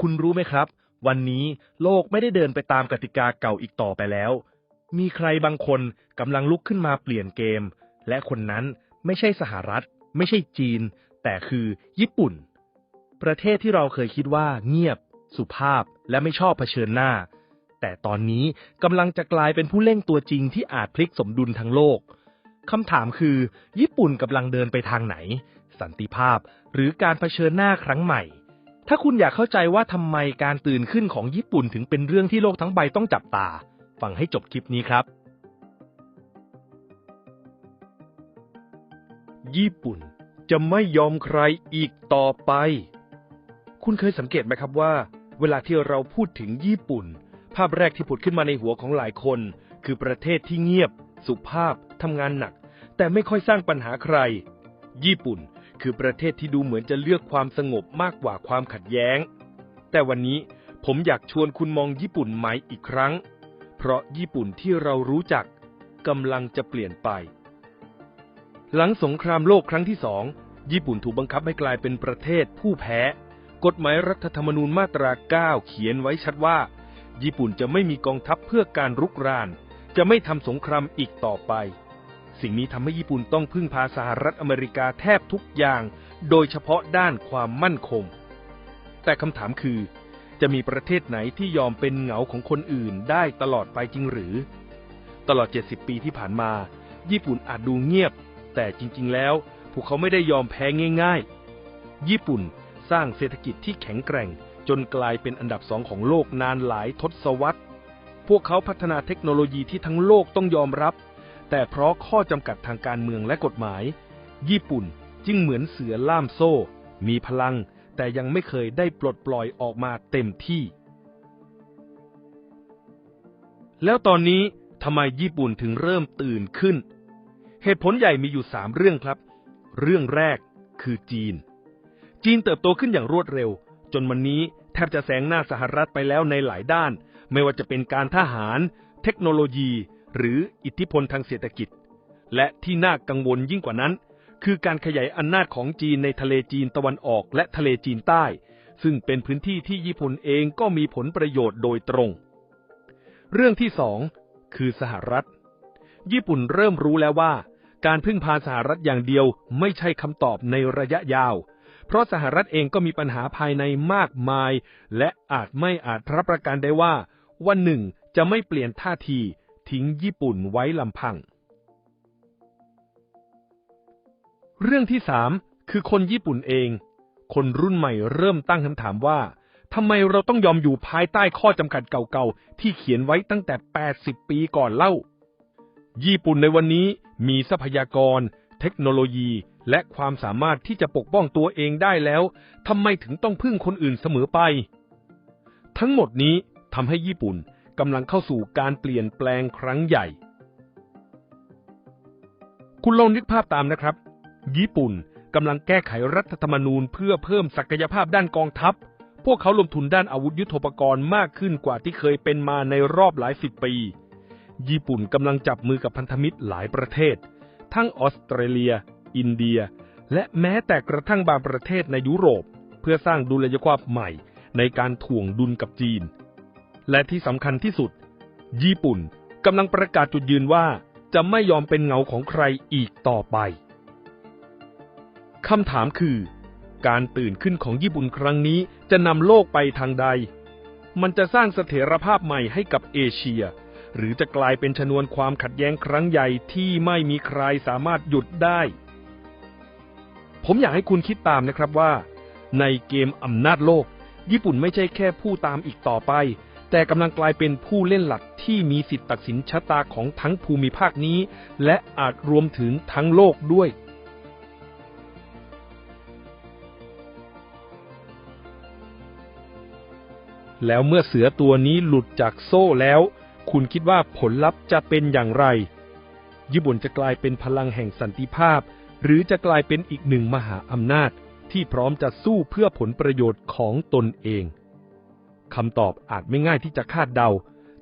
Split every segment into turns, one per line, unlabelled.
คุณรู้ไหมครับ วันนี้โลกไม่ได้เดินไปตามกติกาเก่าอีกต่อไปแล้ว มีใครบางคนกำลังลุกขึ้นมาเปลี่ยนเกม และคนนั้นไม่ใช่สหรัฐ ไม่ใช่จีน แต่คือญี่ปุ่น ประเทศที่เราเคยคิดว่าเงียบ สุภาพและไม่ชอบเผชิญหน้า แต่ตอนนี้กำลังจะกลายเป็นผู้เล่นตัวจริงที่อาจพลิกสมดุลทั้งโลกคำถามคือ ญี่ปุ่นกำลังเดินไปทางไหน สันติภาพหรือการเผชิญหน้าครั้งใหม่ ถ้าคุณอยากเข้าใจว่าทำไมการตื่นขึ้นของญี่ปุ่นถึงเป็นเรื่องที่โลกทั้งใบต้องจับตา ฟังให้จบคลิปนี้ครับ ญี่ปุ่นจะไม่ยอมใครอีกต่อไป คุณเคยสังเกตไหมครับว่า เวลาที่เราพูดถึงญี่ปุ่น ภาพแรกที่ผุดขึ้นมาในหัวของหลายคน คือประเทศที่เงียบ สุภาพทำงานหนัก แต่ไม่ค่อยสร้างปัญหาใคร ญี่ปุ่น คือประเทศที่ดูเหมือนจะเลือกความสงบมากกว่าความขัดแย้ง แต่วันนี้ผมอยากชวนคุณมองญี่ปุ่นใหม่อีกครั้ง เพราะญี่ปุ่นที่เรารู้จักกำลังจะเปลี่ยนไป หลังสงครามโลกครั้งที่สองญี่ปุ่นถูกบังคับให้กลายเป็นประเทศผู้แพ้ กฎหมายรัฐธรรมนูญมาตรา 9 เขียนไว้ชัดว่า ญี่ปุ่นจะไม่มีกองทัพเพื่อการรุกราน จะไม่ทำสงครามอีกต่อไป สิ่งนี้ทำให้ญี่ปุ่นต้องพึ่งพาสหรัฐอเมริกาแทบทุกอย่าง โดยเฉพาะด้านความมั่นคง แต่คำถามคือ จะมีประเทศไหนที่ยอมเป็นเหงาของคนอื่นได้ตลอดไปจริงหรือ ตลอด 70 ปีที่ผ่านมา ญี่ปุ่นอาจดูเงียบ แต่จริง ๆ แล้ว พวกเขาไม่ได้ยอมแพ้ง่าย ๆ ญี่ปุ่นสร้างเศรษฐกิจที่แข็งแกร่ง จนกลายเป็นอันดับสองของโลกนานหลายทศวรรษ พวกเขาพัฒนาเทคโนโลยีที่ทั้งโลกต้องยอมรับ แต่เพราะข้อจำกัดทางการเมืองและกฎหมาย ญี่ปุ่นจึงเหมือนเสือล่ามโซ่ มีพลัง แต่ยังไม่เคยได้ปลดปล่อยออกมาเต็มที่ แล้วตอนนี้ทำไมญี่ปุ่นถึงเริ่มตื่นขึ้น เหตุผลใหญ่มีอยู่สามเรื่องครับ เรื่องแรกคือจีน จีนเติบโตขึ้นอย่างรวดเร็ว จนวันนี้แทบจะแซงหน้าสหรัฐไปแล้วในหลายด้าน ไม่ว่าจะเป็นการทหาร เทคโนโลยี หรืออิทธิพลทางเศรษฐกิจ และที่น่ากังวลยิ่งกว่านั้น คือการขยายอำนาจของจีนในทะเลจีนตะวันออกและทะเลจีนใต้ ซึ่งเป็นพื้นที่ที่ญี่ปุ่นเองก็มีผลประโยชน์โดยตรง เรื่องที่สองคือสหรัฐ ญี่ปุ่นเริ่มรู้แล้วว่า การพึ่งพาสหรัฐอย่างเดียวไม่ใช่คำตอบในระยะยาวเพราะสหรัฐเองก็มีปัญหาภายในมากมาย และอาจไม่อาจรับประกันได้ว่า วันหนึ่งจะไม่เปลี่ยนท่าที ทิ้งญี่ปุ่นไว้ลำพัง เรื่องที่สามคือคนญี่ปุ่นเอง คนรุ่นใหม่เริ่มตั้งคำถามว่าทำไมเราต้องยอมอยู่ภายใต้ข้อจำกัดเก่าๆ ที่เขียนไว้ตั้งแต่ 80 ปีก่อนเล่า ญี่ปุ่นในวันนี้มีทรัพยากร เทคโนโลยี และความสามารถที่จะปกป้องตัวเองได้แล้วทำไมถึงต้องพึ่งคนอื่นเสมอไป ทั้งหมดนี้ทำให้ญี่ปุ่น กำลังเข้าสู่การเปลี่ยนแปลงครั้งใหญ่ คุณลองนึกภาพตามนะครับ ญี่ปุ่นกำลังแก้ไขรัฐธรรมนูญเพื่อเพิ่มศักยภาพด้านกองทัพ พวกเขาลงทุนด้านอาวุธยุโทโธปกรณ์มากขึ้นกว่าที่เคยเป็นมาในรอบหลายสิบปี ญี่ปุ่นกำลังจับมือกับพันธมิตรหลายประเทศ ทั้งออสเตรเลีย อินเดีย และแม้แต่กระทั่งบางประเทศในยุโรป เพื่อสร้างดุลยภาพใหม่ในการถ่วงดุลกับจีน และที่สำคัญที่สุด ญี่ปุ่นกำลังประกาศจุดยืนว่าจะไม่ยอมเป็นเงาของใครอีกต่อไปคำถามคือ การตื่นขึ้นของญี่ปุ่นครั้งนี้จะนำโลกไปทางใด มันจะสร้างเสถียรภาพใหม่ให้กับเอเชีย หรือจะกลายเป็นชนวนความขัดแย้งครั้งใหญ่ที่ไม่มีใครสามารถหยุดได้ ผมอยากให้คุณคิดตามนะครับว่า ในเกมอำนาจโลก ญี่ปุ่นไม่ใช่แค่ผู้ตามอีกต่อไป แต่กำลังกลายเป็นผู้เล่นหลักที่มีสิทธิ์ตัดสินชะตาของทั้งภูมิภาคนี้ และอาจรวมถึงทั้งโลกด้วยแล้วเมื่อเสือตัวนี้หลุดจากโซ่แล้ว คุณคิดว่าผลลัพธ์จะเป็นอย่างไร ญี่ปุ่นจะกลายเป็นพลังแห่งสันติภาพ หรือจะกลายเป็นอีกหนึ่งมหาอำนาจที่พร้อมจะสู้เพื่อผลประโยชน์ของตนเอง คำตอบอาจไม่ง่ายที่จะคาดเดา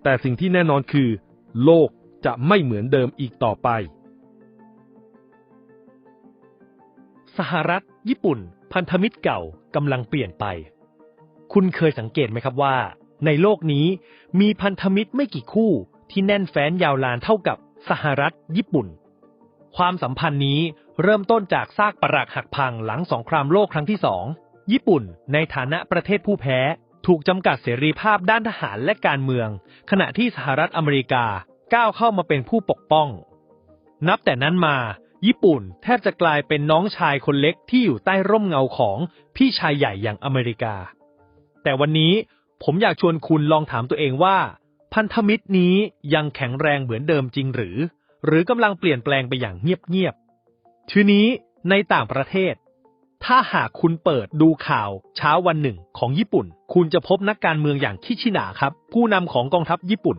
แต่สิ่งที่แน่นอนคือ โลกจะไม่เหมือนเดิมอีกต่อไป
สหรัฐ ญี่ปุ่น พันธมิตรเก่ากำลังเปลี่ยนไป คุณเคยสังเกตไหมครับว่า ในโลกนี้มีพันธมิตรไม่กี่คู่ที่แน่นแฟ้นยาวลานเท่ากับสหรัฐ ญี่ปุ่น ความสัมพันธ์นี้เริ่มต้นจากซากปรักหักพังหลังสงครามโลกครั้งที่สองญี่ปุ่นในฐานะประเทศผู้แพ้ ถูกจำกัดเสรีภาพด้านทหารและการเมือง ขณะที่สหรัฐอเมริกาก้าวเข้ามาเป็นผู้ปกป้อง นับแต่นั้นมา ญี่ปุ่นแทบจะกลายเป็นน้องชายคนเล็กที่อยู่ใต้ร่มเงาของพี่ชายใหญ่อย่างอเมริกา แต่วันนี้ผมอยากชวนคุณลองถามตัวเองว่า พันธมิตรนี้ยังแข็งแรงเหมือนเดิมจริงหรือ หรือกำลังเปลี่ยนแปลงไปอย่างเงียบๆทีนี้ในต่างประเทศ ถ้าหากคุณเปิดดูข่าวเช้าวันหนึ่งของญี่ปุ่น คุณจะพบนักการเมืองอย่างคิชินาครับ ผู้นำของกองทัพญี่ปุ่น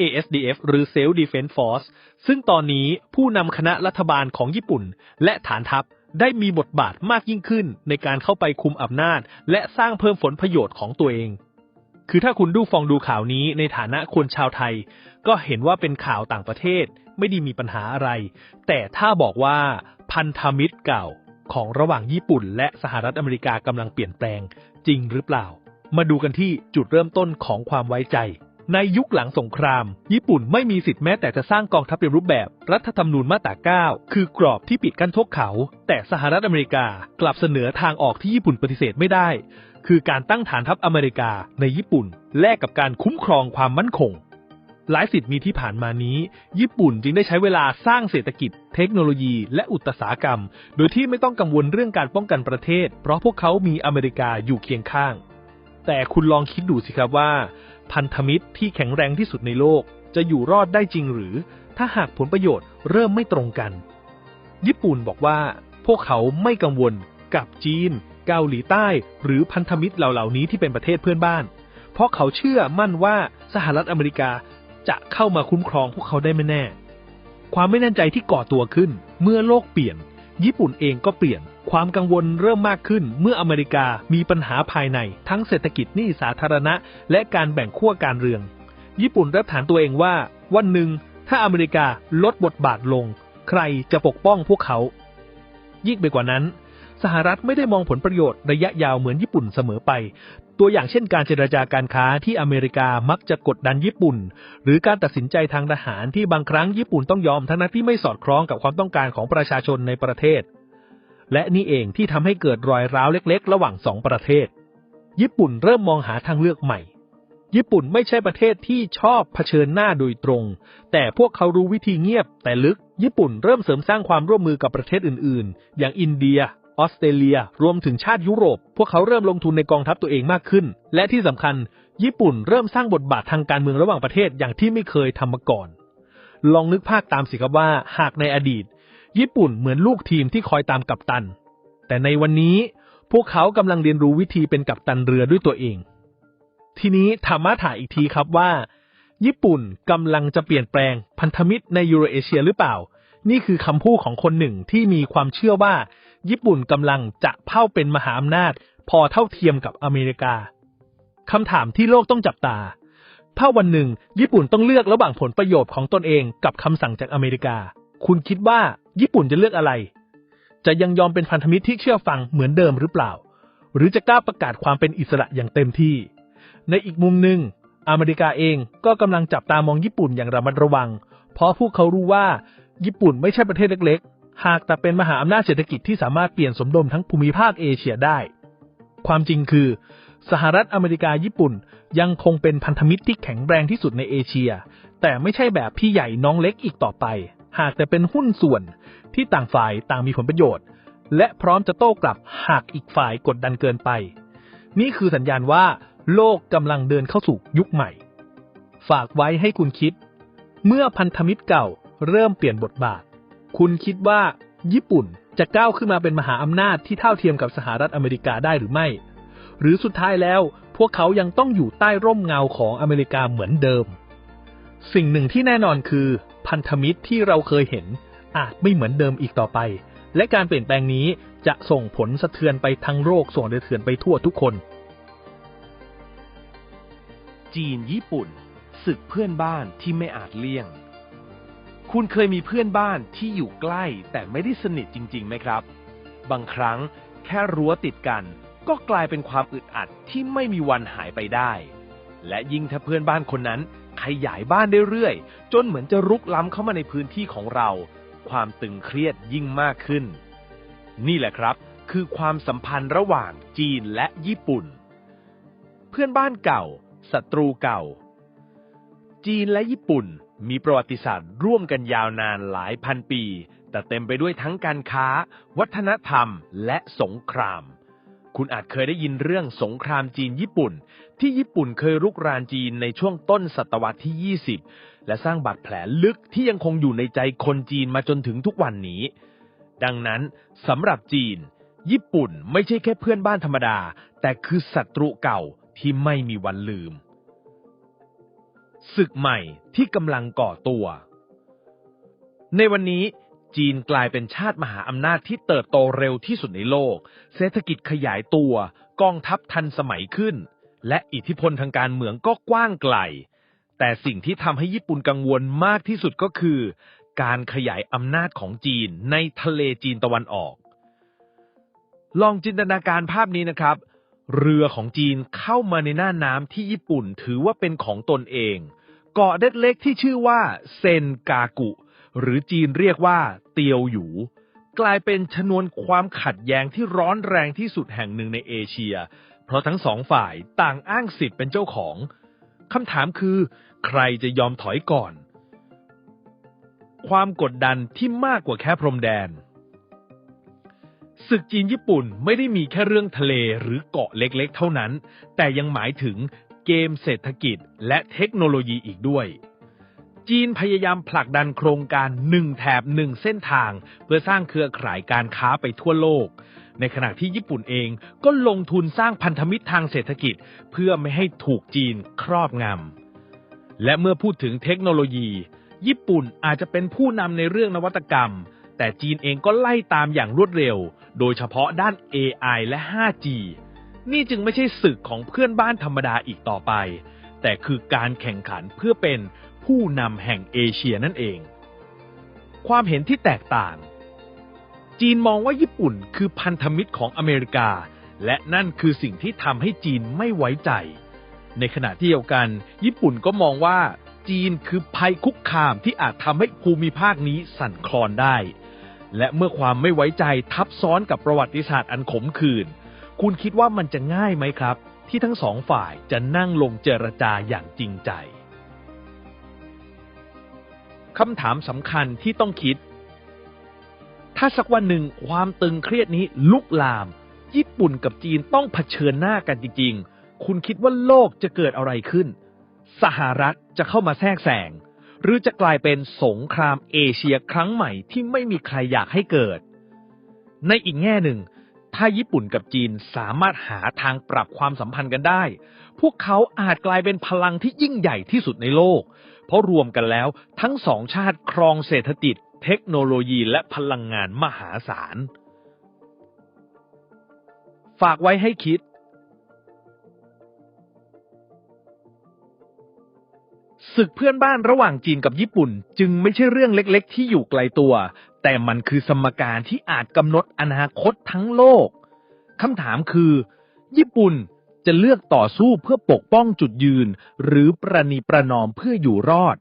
ASDF หรือ Self Defense Force ซึ่งตอนนี้ผู้นำคณะรัฐบาลของญี่ปุ่น และฐานทัพได้มีบทบาทมากยิ่งขึ้นในการเข้าไปคุมอำนาจ และสร้างเพิ่มผลประโยชน์ของตัวเอง คือถ้าคุณดูฟองดูข่าวนี้ในฐานะคนชาวไทย ก็เห็นว่าเป็นข่าวต่างประเทศ ไม่ได้มีปัญหาอะไร แต่ถ้าบอกว่าพันธมิตรเก่า ของระหว่างญี่ปุ่น และสหรัฐอเมริกากำลังเปลี่ยนแปลงจริงหรือเปล่า มาดูกันที่จุดเริ่มต้นของความไว้ใจ ในยุคหลังสงคราม ญี่ปุ่นไม่มีสิทธิ์แม้แต่จะสร้างกองทัพเต็มรูปแบบ รัฐธรรมนูญมาตรา 9 คือกรอบที่ปิดกั้นทกเขา แต่สหรัฐอเมริกากลับเสนอทางออกที่ญี่ปุ่นปฏิเสธไม่ได้ คือการตั้งฐานทัพอเมริกาในญี่ปุ่น แลกกับการคุ้มครองความมั่นคง หลายสิทธิ์มีที่ผ่านมานี้ ญี่ปุ่นจึงได้ใช้เวลาสร้างเศรษฐกิจ เทคโนโลยี และอุตสาหกรรม โดยที่ไม่ต้องกังวลเรื่องการป้องกันประเทศ เพราะพวกเขามีอเมริกาอยู่เคียงข้าง แต่คุณลองคิดดูสิครับว่า พันธมิตรที่แข็งแรงที่สุดในโลก จะอยู่รอดได้จริงหรือ ถ้าหากผลประโยชน์เริ่มไม่ตรงกัน ญี่ปุ่นบอกว่า พวกเขาไม่กังวลกับจีน เกาหลีใต้ หรือพันธมิตรเหล่านี้ที่เป็นประเทศเพื่อนบ้าน เพราะเขาเชื่อมั่นว่าสหรัฐอเมริกา จะเข้ามาคุ้มครองพวกเขาได้ไม่แน่ ความไม่แน่ใจที่ก่อตัวขึ้น เมื่อโลกเปลี่ยน ญี่ปุ่นเองก็เปลี่ยน ความกังวลเริ่มมากขึ้น เมื่ออเมริกามีปัญหาภายใน ทั้งเศรษฐกิจหนี้สาธารณะ และการแบ่งขั้วการเรือง ญี่ปุ่นรับฐานตัวเองว่า วันหนึ่งถ้าอเมริกาลดบทบาทลง ใครจะปกป้องพวกเขา ยิ่งไปกว่านั้น สหรัฐไม่ได้มองผลประโยชน์ระยะยาวเหมือนญี่ปุ่นเสมอไป ตัวอย่างเช่นการเจรจาการค้าที่อเมริกามักจะกดดันญี่ปุ่น หรือการตัดสินใจทางทหารที่บางครั้งญี่ปุ่นต้องยอมทั้งนั้นที่ไม่สอดคล้องกับความต้องการของประชาชนในประเทศ และนี่เองที่ทำให้เกิดรอยร้าวเล็ก ๆ ระหว่างสองประเทศ ญี่ปุ่นเริ่มมองหาทางเลือกใหม่ ญี่ปุ่นไม่ใช่ประเทศที่ชอบเผชิญหน้าโดยตรง แต่พวกเขารู้วิธีเงียบแต่ลึก ญี่ปุ่นเริ่มเสริมสร้างความร่วมมือกับประเทศอื่น ๆ อย่างอินเดีย ออสเตรเลีย รวมถึงชาติยุโรป พวกเขาเริ่มลงทุนในกองทัพตัวเองมากขึ้น และที่สำคัญ ญี่ปุ่นเริ่มสร้างบทบาททางการเมืองระหว่างประเทศอย่างที่ไม่เคยทำมาก่อน ลองนึกภาพตามสิครับว่าหากในอดีต ญี่ปุ่นเหมือนลูกทีมที่คอยตามกัปตัน แต่ในวันนี้พวกเขากำลังเรียนรู้วิธีเป็นกัปตันเรือด้วยตัวเอง ทีนี้ถามมาถามอีกทีครับว่า ญี่ปุ่นกำลังจะเปลี่ยนแปลงพันธมิตรในยูโรเอเชียหรือเปล่า นี่คือคำพูดของคนหนึ่งที่มีความเชื่อว่า ญี่ปุ่นกำลังจะเผ่าเป็นมหาอำนาจ พอเท่าเทียมกับอเมริกาคำถามที่โลกต้องจับตา ถ้าวันหนึ่ง ญี่ปุ่นต้องเลือกระหว่างผลประโยชน์ของตนเองกับคำสั่งจากอเมริกา คุณคิดว่าญี่ปุ่นจะเลือกอะไร จะยังยอมเป็นพันธมิตรที่เชื่อฟังเหมือนเดิมหรือเปล่า หรือจะกล้าประกาศความเป็นอิสระอย่างเต็มที่ ในอีกมุมหนึ่งอเมริกาเองก็กำลังจับตามองญี่ปุ่นอย่างระมัดระวัง เพราะพวกเขารู้ว่า ญี่ปุ่นไม่ใช่ประเทศเล็กๆ หากแต่เป็นมหาอำนาจเศรษฐกิจที่สามารถเปลี่ยนสมดุลทั้งภูมิภาคเอเชียได้ ความจริงคือ สหรัฐอเมริกาญี่ปุ่นยังคงเป็นพันธมิตรที่แข็งแรงที่สุดในเอเชีย แต่ไม่ใช่แบบพี่ใหญ่น้องเล็กอีกต่อไป หากแต่เป็นหุ้นส่วนที่ต่างฝ่ายต่างมีผลประโยชน์ และพร้อมจะโต้กลับหากอีกฝ่ายกดดันเกินไป นี่คือสัญญาณว่า โลกกำลังเดินเข้าสู่ยุคใหม่ ฝากไว้ให้คุณคิด เมื่อพันธมิตรเก่าเริ่มเปลี่ยนบทบาท คุณคิดว่าญี่ปุ่นจะก้าวขึ้นมาเป็นมหาอำนาจที่เท่าเทียมกับสหรัฐอเมริกาได้หรือไม่ หรือสุดท้ายแล้วพวกเขายังต้องอยู่ใต้ร่มเงาของอเมริกาเหมือนเดิม สิ่งหนึ่งที่แน่นอนคือพันธมิตรที่เราเคยเห็นอาจไม่เหมือนเดิมอีกต่อไป และการเปลี่ยนแปลงนี้จะส่งผลสะเทือนไปทั้งโลกส่งสะเทือนไปทั่วทุกคน
จีนญี่ปุ่นศึกเพื่อนบ้านที่ไม่อาจเลี่ยง คุณเคยมีเพื่อนบ้านที่อยู่ใกล้แต่ไม่ได้สนิทจริงๆไหมครับ บางครั้งแค่รั้วติดกัน
ก็กลายเป็นความอึดอัดที่ไม่มีวันหายไปได้ และยิ่งถ้าเพื่อนบ้านคนนั้น ขยายบ้านเรื่อยๆจนเหมือนจะรุกล้ำเข้ามาในพื้นที่ของเรา ความตึงเครียดยิ่งมากขึ้น นี่แหละครับ คือความสัมพันธ์ระหว่างจีนและญี่ปุ่น เพื่อนบ้านเก่าศัตรูเก่า จีนและญี่ปุ่น มีประวัติศาสตร์ร่วมกันยาวนานหลายพันปี แต่เต็มไปด้วยทั้งการค้า วัฒนธรรม และสงคราม คุณอาจเคยได้ยินเรื่องสงครามจีนญี่ปุ่น ที่ญี่ปุ่นเคยรุกรานจีนในช่วงต้นศตวรรษที่ 20 และสร้างบาดแผลลึกที่ยังคงอยู่ในใจคนจีนมาจนถึงทุกวันนี้ ดังนั้นสำหรับจีน ญี่ปุ่นไม่ใช่แค่เพื่อนบ้านธรรมดา แต่คือศัตรูเก่าที่ไม่มีวันลืม ศึกใหม่ที่กำลังก่อตัว ในวันนี้จีนกลายเป็นชาติมหาอำนาจที่เติบโตเร็วที่สุดในโลก เศรษฐกิจขยายตัว กองทัพทันสมัยขึ้น และอิทธิพลทางการเมืองก็กว้างไกล แต่สิ่งที่ทำให้ญี่ปุ่นกังวลมากที่สุดก็คือ การขยายอำนาจของจีนในทะเลจีนตะวันออก ลองจินตนาการภาพนี้นะครับ เรือของจีนเข้ามาในหน้าน้ำที่ญี่ปุ่นถือว่าเป็นของตนเอง เกาะเล็กๆที่ชื่อว่าเซนกากุ หรือจีนเรียกว่าเตียวหยูกลายเป็นชนวนความขัดแย้งที่ร้อนแรงที่สุดแห่งหนึ่งในเอเชีย เพราะทั้งสองฝ่ายต่างอ้างสิทธิ์เป็นเจ้าของคำถามคือ ใครจะยอมถอยก่อน ความกดดันที่มากกว่าแค่พรมแดนศึกจีนญี่ปุ่นไม่ได้มีแค่เรื่องทะเลหรือเกาะเล็กๆ เท่านั้น แต่ยังหมายถึง เกมเศรษฐกิจและเทคโนโลยีอีกด้วย จีนพยายามผลักดันโครงการหนึ่งแถบหนึ่งเส้นทาง เพื่อสร้างเครือข่ายการค้าไปทั่วโลก ในขณะที่ญี่ปุ่นเองก็ลงทุนสร้างพันธมิตรทางเศรษฐกิจ เพื่อไม่ให้ถูกจีนครอบงำ และเมื่อพูดถึงเทคโนโลยี ญี่ปุ่นอาจจะเป็นผู้นำในเรื่องนวัตกรรม แต่จีนเองก็ไล่ตามอย่างรวดเร็ว โดยเฉพาะด้าน AI และ 5G นี่จึงไม่ใช่ศึกของเพื่อนบ้านธรรมดาอีกต่อไป แต่คือการแข่งขันเพื่อเป็นผู้นำแห่งเอเชียนั่นเอง ความเห็นที่แตกต่าง จีนมองว่าญี่ปุ่นคือพันธมิตรของอเมริกา และนั่นคือสิ่งที่ทำให้จีนไม่ไว้ใจ ในขณะที่เดียวกัน ญี่ปุ่นก็มองว่าจีนคือภัยคุกคามที่อาจทำให้ภูมิภาคนี้สั่นคลอนได้ และเมื่อความไม่ไว้ใจทับซ้อนกับประวัติศาสตร์อันขมขื่น คุณคิดว่ามันจะง่ายไหมครับ ที่ทั้งสองฝ่ายจะนั่งลงเจรจาอย่างจริงใจคำถามสำคัญที่ต้องคิด ถ้าสักวันหนึ่งความตึงเครียดนี้ลุกลาม ญี่ปุ่นกับจีนต้องเผชิญหน้ากันจริงๆ คุณคิดว่าโลกจะเกิดอะไรขึ้น สหรัฐจะเข้ามาแทรกแซงหรือจะกลายเป็นสงครามเอเชียครั้งใหม่ที่ไม่มีใครอยากให้เกิด ในอีกแง่หนึ่ง ถ้าญี่ปุ่นกับจีนสามารถหาทางปรับความสัมพันธ์กันได้ พวกเขาอาจกลายเป็นพลังที่ยิ่งใหญ่ที่สุดในโลก เพราะรวมกันแล้วทั้งสองชาติครองเศรษฐกิจเทคโนโลยีและพลังงานมหาศาล ฝากไว้ให้คิด ศึกเพื่อนบ้านระหว่างจีนกับญี่ปุ่น จึงไม่ใช่เรื่องเล็กๆ ที่อยู่ไกลตัว แต่มันคือสมการที่อาจกำหนดอนาคตทั้งโลกคำถามคือ ญี่ปุ่นจะเลือกต่อสู้เพื่อปกป้องจุดยืน หรือประนีประนอมเพื่ออยู่รอด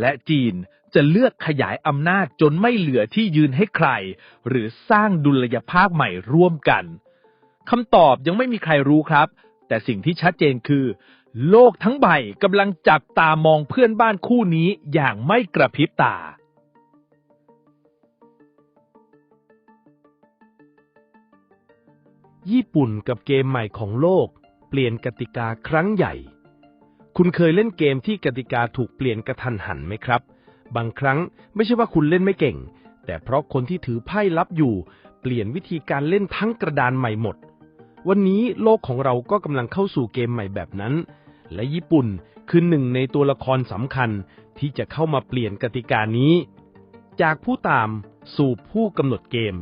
และจีนจะเลือกขยายอำนาจจนไม่เหลือที่ยืนให้ใคร หรือสร้างดุลยภาพใหม่ร่วมกันคำตอบยังไม่มีใครรู้ครับ แต่สิ่งที่ชัดเจนคือ โลกทั้งใบกำลังจับตามองเพื่อนบ้านคู่นี้อย่างไม่กระพริบตา ญี่ปุ่นกับเกมใหม่ของโลก เปลี่ยนกติกาครั้งใหญ่ คุณเคยเล่นเกมที่กติกาถูกเปลี่ยนกระทันหันไหมครับ บางครั้งไม่ใช่ว่าคุณเล่นไม่เก่ง แต่เพราะคนที่ถือไพ่ลับอยู่ เปลี่ยนวิธีการเล่นทั้งกระดานใหม่หมด วันนี้โลกของเราก็กำลังเข้าสู่เกมใหม่แบบนั้น และญี่ปุ่นคือหนึ่งในตัวละครสำคัญที่จะเข้ามาเปลี่ยนกติกานี้ จากผู้ตามสู่ผู้กำหนดเกม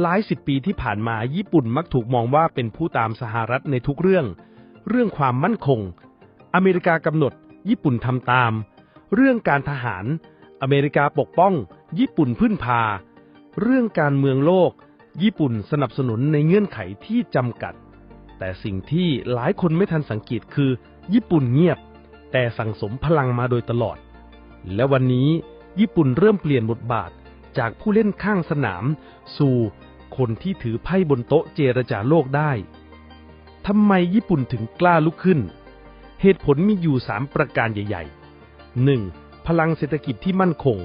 หลายสิบปีที่ผ่านมาญี่ปุ่นมักถูกมองว่าเป็นผู้ตามสหรัฐในทุกเรื่อง เรื่องความมั่นคง อเมริกากำหนด ญี่ปุ่นทำตาม เรื่องการทหาร อเมริกาปกป้อง ญี่ปุ่นพึ่งพา เรื่องการเมืองโลก
ญี่ปุ่นสนับสนุนในเงื่อนไขที่จำกัด แต่สิ่งที่หลายคนไม่ทันสังเกตคือ ญี่ปุ่นเงียบ แต่สั่งสมพลังมาโดยตลอด และวันนี้ญี่ปุ่นเริ่มเปลี่ยนบทบาทจากผู้เล่นข้างสนาม สู่คนที่ถือไพ่บนโต๊ะเจรจาโลกได้ทำไมญี่ปุ่นถึงกล้าลุกขึ้น เหตุผลมีอยู่สามประการใหญ่ๆ 1. พลังเศรษฐกิจที่มั่นคง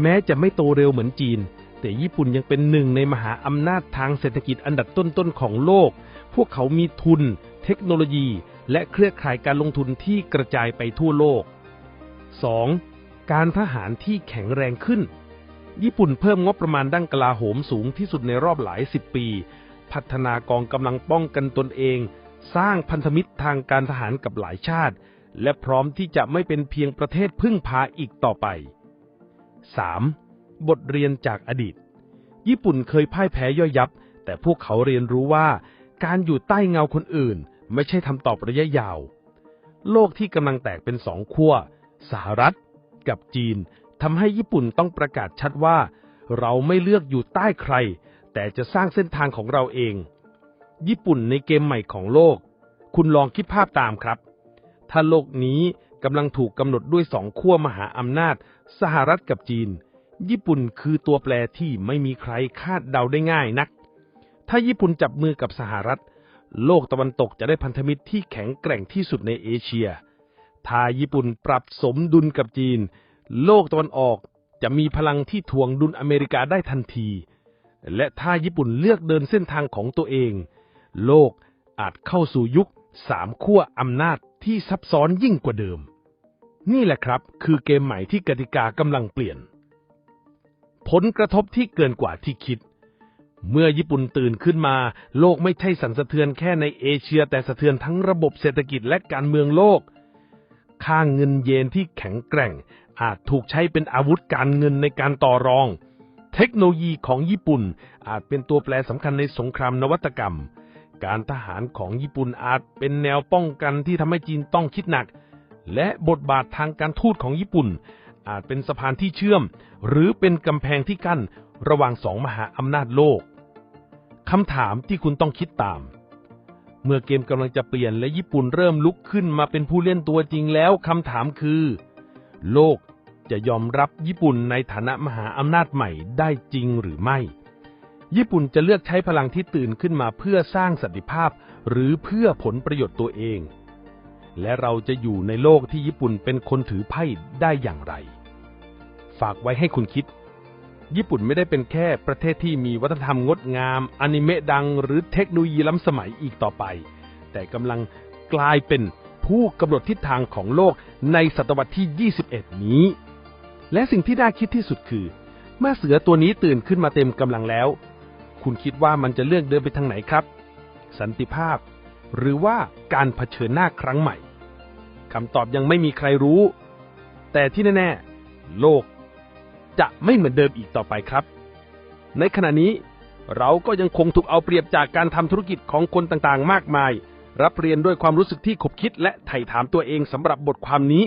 แม้จะไม่โตเร็วเหมือนจีน แต่ญี่ปุ่นยังเป็นหนึ่งในมหาอำนาจทางเศรษฐกิจอันดับต้นๆของโลก พวกเขามีทุน เทคโนโลยี และเครือข่ายการลงทุนที่กระจายไปทั่วโลก 2. การทหารที่แข็งแรงขึ้น ญี่ปุ่นเพิ่มงบประมาณด้านกลาโหมสูงที่สุดในรอบหลายสิบปี พัฒนากองกำลังป้องกันตนเอง สร้างพันธมิตรทางการทหารกับหลายชาติ และพร้อมที่จะไม่เป็นเพียงประเทศพึ่งพาอีกต่อไป 3. บทเรียนจากอดีต ญี่ปุ่นเคยพ่ายแพ้ย่อยยับ แต่พวกเขาเรียนรู้ว่า การอยู่ใต้เงาคนอื่น ไม่ใช่ทำตอบระยะยาว โลกที่กำลังแตกเป็นสองขั้ว สหรัฐ กับจีนทำให้ญี่ปุ่นต้องประกาศชัดว่า เราไม่เลือกอยู่ใต้ใคร แต่จะสร้างเส้นทางของเราเอง ญี่ปุ่นในเกมใหม่ของโลก คุณลองคิดภาพตามครับ ถ้าโลกนี้กำลังถูกกำหนดด้วยสองขั้วมหาอำนาจ สหรัฐกับจีน ญี่ปุ่นคือตัวแปรที่ไม่มีใครคาดเดาได้ง่ายนัก ถ้าญี่ปุ่นจับมือกับสหรัฐ โลกตะวันตกจะได้พันธมิตรที่แข็งแกร่งที่สุดในเอเชีย ถ้าญี่ปุ่นปรับสมดุลกับจีน โลกตะวันออกจะมีพลังที่ทวงดุลอเมริกาได้ทันที และถ้าญี่ปุ่นเลือกเดินเส้นทางของตัวเอง โลกอาจเข้าสู่ยุคสามขั้วอำนาจที่ซับซ้อนยิ่งกว่าเดิม นี่แหละครับ คือเกมใหม่ที่กติกากำลังเปลี่ยน ผลกระทบที่เกินกว่าที่คิด เมื่อญี่ปุ่นตื่นขึ้นมา โลกไม่ใช่สั่นสะเทือนแค่ในเอเชียแต่สะเทือนทั้งระบบเศรษฐกิจและการเมืองโลก ค่างเงินเยนที่แข็งแกร่ง อาจถูกใช้เป็นอาวุธการเงินในการต่อรอง เทคโนโลยีของญี่ปุ่นอาจเป็นตัวแปรสำคัญในสงครามนวัตกรรม การทหารของญี่ปุ่นอาจเป็นแนวป้องกันที่ทำให้จีนต้องคิดหนัก และบทบาททางการทูตของญี่ปุ่น อาจเป็นสะพานที่เชื่อม หรือเป็นกำแพงที่กั้นระหว่างสองมหาอำนาจโลกคำถามที่คุณต้องคิดตาม เมื่อเกมกำลังจะเปลี่ยนและญี่ปุ่นเริ่มลุกขึ้นมาเป็นผู้เล่นตัวจริงแล้วคำถามคือ โลกจะยอมรับญี่ปุ่นในฐานะมหาอำนาจใหม่ได้จริงหรือไม่ ญี่ปุ่นจะเลือกใช้พลังที่ตื่นขึ้นมาเพื่อสร้างสันติภาพ หรือเพื่อผลประโยชน์ตัวเอง และเราจะอยู่ในโลกที่ญี่ปุ่นเป็นคนถือไพ่ได้อย่างไร ฝากไว้ให้คุณคิด ญี่ปุ่นไม่ได้เป็นแค่ประเทศที่มีวัฒนธรรมงดงาม อนิเมะดังหรือเทคโนโลยีล้ำสมัยอีกต่อไป แต่กำลังกลายเป็นผู้กำหนดทิศทางของโลกในศตวรรษที่ 21 นี้ และสิ่งที่น่าคิดที่สุดคือ เมื่อเสือตัวนี้ตื่นขึ้นมาเต็มกำลังแล้ว คุณคิดว่ามันจะเลือกเดินไปทางไหนครับ สันติภาพ หรือว่าการเผชิญหน้าครั้งใหม่คำตอบยังไม่มีใครรู้ แต่ที่แน่ ๆ โลก จะไม่เหมือนเดิมอีกต่อไปครับ ในขณะนี้เราก็ยังคงถูกเอาเปรียบจากการทำธุรกิจของคนต่างๆ มากมาย รับเรียนด้วยความรู้สึกที่ขบคิดและไถ่ถามตัวเองสำหรับบทความนี้